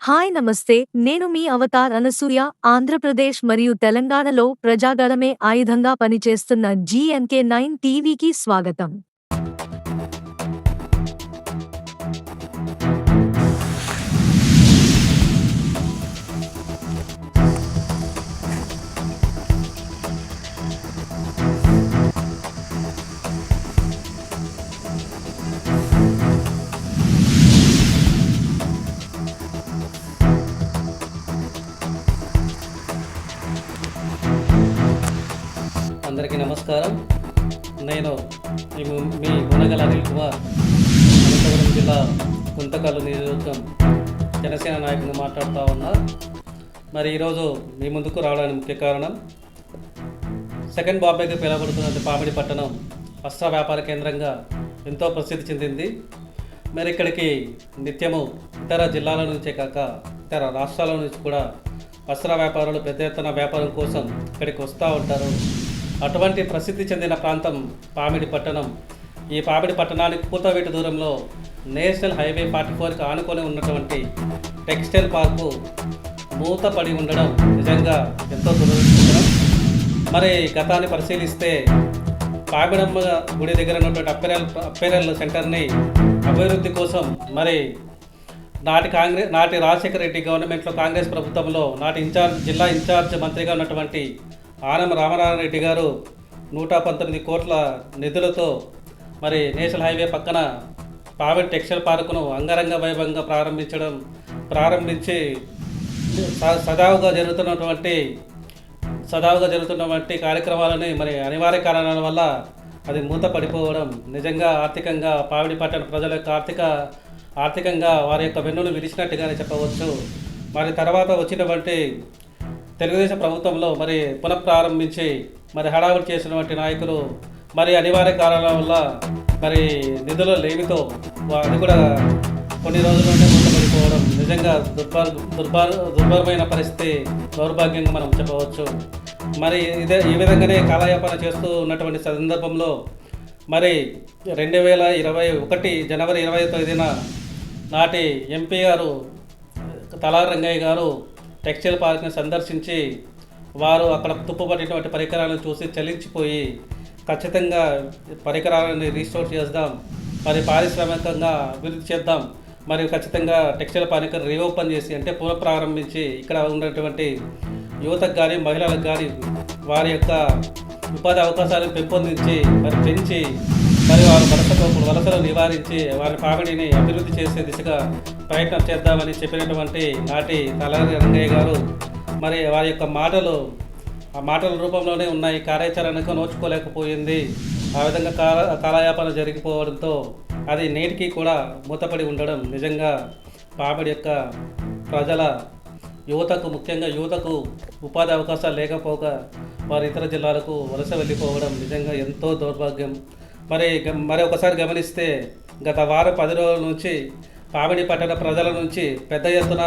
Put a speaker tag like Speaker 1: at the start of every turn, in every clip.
Speaker 1: Hi నమస్తే నేను మీ Avatar Anasuya Andhra Pradesh మరియు తెలంగాణలో ప్రజాగళమే ఆయుధంగా పనిచేస్తున్న జీఎంకే నైన్ టీవీకి స్వాగతం.
Speaker 2: నమస్కారం. నేను మీ గుణగల మీ అనిల్ కుమార్ అనంతపురం జిల్లా గుంతకల్లు నియోజకవర్గం జనసేన నాయకుని మాట్లాడుతూ ఉన్నా. మరి ఈరోజు మీ ముందుకు రావడానికి ముఖ్య కారణం సెకండ్ బాంబేకి పిలువబడుతున్న పామిడి పట్టణం వస్త్ర వ్యాపార కేంద్రంగా ఎంతో ప్రసిద్ధి చెందింది. మరి ఇక్కడికి నిత్యము ఇతర జిల్లాల నుంచే కాక ఇతర రాష్ట్రాల నుంచి కూడా వస్త్ర వ్యాపారులు పెద్ద ఎత్తున వ్యాపారం కోసం ఇక్కడికి వస్తూ ఉంటారు. అటువంటి ప్రసిద్ధి చెందిన ప్రాంతం పామిడి పట్టణం. ఈ పామిడి పట్టణానికి కూతవేటు దూరంలో నేషనల్ హైవే ఫార్టీ ఫోర్కి ఆనుకొని ఉన్నటువంటి టెక్స్టైల్ పార్కు మూతపడి ఉండడం నిజంగా ఎంతో దురదృష్టకరం. మరి గతాన్ని పరిశీలిస్తే పామిడమ్మ గుడి దగ్గర ఉన్నటువంటి అప్పేరల్ అప్పేరల్ సెంటర్ని అభివృద్ధి కోసం మరి నాటి కాంగ్రెస్ నాటి రాజశేఖర రెడ్డి గవర్నమెంట్లో కాంగ్రెస్ ప్రభుత్వంలో నాటి ఇన్ఛార్జ్ జిల్లా ఇన్ఛార్జ్ మంత్రిగా ఉన్నటువంటి ఆనం రామనారాయణ రెడ్డి గారు నూట పంతొమ్మిది కోట్ల నిధులతో మరి నేషనల్ హైవే పక్కన పావెట్ టెక్స్టైల్ పార్కును అంగరంగ వైభవంగా ప్రారంభించడం ప్రారంభించి స- సజావుగా జరుగుతున్నటువంటి సదావుగా జరుగుతున్నటువంటి కార్యక్రమాలని మరి అనివార్య కారణాల వల్ల అది మూత పడిపోవడం నిజంగా ఆర్థికంగా పావిడి పట్టణ ప్రజల యొక్క ఆర్థిక ఆర్థికంగా వారి యొక్క వెన్నులు విరిచినట్టుగానే చెప్పవచ్చు. మరి తర్వాత వచ్చినటువంటి తెలుగుదేశం ప్రభుత్వంలో మరి పునఃప్రారంభించి మరి హడావులు చేసినటువంటి నాయకులు మరి అనివార్య కారణాల వల్ల మరి నిధులు లేమితో అది కూడా కొన్ని రోజుల నుండి ముందుపడిపోవడం నిజంగా దుర్భార్ దుర్భార్ దుర్భరమైన పరిస్థితి దౌర్భాగ్యంగా మనం చెప్పవచ్చు. మరి ఇదే ఈ విధంగానే కాలయాపన చేస్తూ ఉన్నటువంటి సందర్భంలో మరి రెండు వేల ఇరవై ఒకటి జనవరి ఇరవై తొమ్మిదిన నాటి ఎంపీ గారు తలారంగయ్య గారు టెక్స్టైల్ పార్క్ని సందర్శించి వారు అక్కడ తుప్పుపట్టినటువంటి పరికరాలను చూసి చలించిపోయి ఖచ్చితంగా పరికరాలని రీస్టోర్ చేద్దాం. మరి పారిశ్రామికంగా అభివృద్ధి చేద్దాం. మరియు ఖచ్చితంగా టెక్స్టైల్ పార్క్ రీఓపెన్ చేసి అంటే పునఃప్రారంభించి ఇక్కడ ఉన్నటువంటి యువతకు కానీ మహిళలకు కానీ వారి యొక్క ఉపాధి అవకాశాలను పెంపొందించి మరి పెంచి మరి వారి వలస వలసలు నివారించి వారి పామిడిని అభివృద్ధి చేసే దిశగా ప్రయత్నం చేద్దామని చెప్పినటువంటి నాటి తలారి రంగయ్య గారు మరి వారి యొక్క మాటలు ఆ మాటల రూపంలోనే ఉన్నాయి కార్యాచరణకు నోచుకోలేకపోయింది. ఆ విధంగా కాల కాలయాపన జరిగిపోవడంతో అది నేటికి కూడా మూతపడి ఉండడం నిజంగా పామిడి యొక్క ప్రజల యువతకు ముఖ్యంగా యువతకు ఉపాధి అవకాశాలు లేకపోగా వారి ఇతర జిల్లాలకు వలస వెళ్ళిపోవడం నిజంగా ఎంతో దౌర్భాగ్యం. మరి మరి ఒకసారి గమనిస్తే గత వారం పది రోజుల నుంచి పామిడి పట్టణ ప్రజల నుంచి పెద్ద ఎత్తున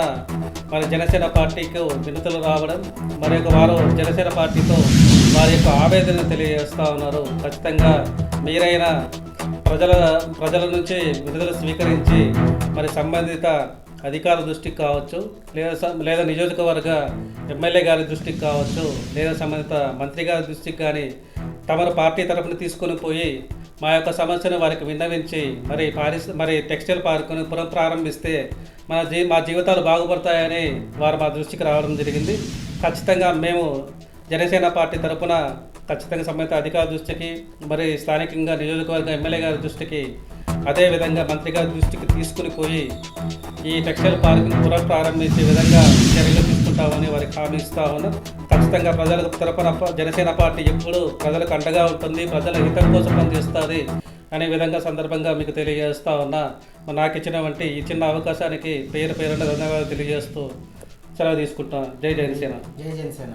Speaker 2: మరి జనసేన పార్టీకి వినతులు రావడం మరి ఒక వారు జనసేన పార్టీతో వారి యొక్క ఆవేదన తెలియజేస్తూ ఉన్నారు. ఖచ్చితంగా మీరైనా ప్రజల ప్రజల నుంచి విడుదల స్వీకరించి మరి సంబంధిత అధికార దృష్టికి కావచ్చు లేదా స- లేదా నియోజకవర్గ ఎమ్మెల్యే గారి దృష్టికి కావచ్చు లేదా సంబంధిత మంత్రి గారి దృష్టికి కానీ తమరు పార్టీ తరపున తీసుకొని పోయి మా యొక్క సమస్యను వారికి విన్నవించి మరి పారిస్ మరి టెక్స్టైల్ పార్కును పునః ప్రారంభిస్తే మన జీ మా జీవితాలు బాగుపడతాయని వారు మా దృష్టికి రావడం జరిగింది. ఖచ్చితంగా మేము జనసేన పార్టీ తరఫున ఖచ్చితంగా సంబంధిత అధికారుల దృష్టికి మరి స్థానికంగా నియోజకవర్గ ఎమ్మెల్యే గారి దృష్టికి అదేవిధంగా మంత్రి గారి దృష్టికి తీసుకుని పోయి ఈ టెక్స్టైల్ పార్క్ను పునః ప్రారంభించే విధంగా చర్యలు తీసుకుంటామని వారికి హామీ ఇస్తా ఉన్నాం ఖచ్చితంగా ప్రజలకు తరపున జనసేన పార్టీ ఎప్పుడు ప్రజలకు అండగా ఉంటుంది ప్రజల హితం కోసం పనిచేస్తుంది అనే విధంగా సందర్భంగా మీకు తెలియజేస్తా ఉన్నా. నాకు ఇచ్చినటువంటి ఈ చిన్న అవకాశానికి పేరు పేరున ధన్యవాదాలు తెలియజేస్తూ సెలవు తీసుకుంటాను జై జనసేన.
Speaker 3: జై జనసేన.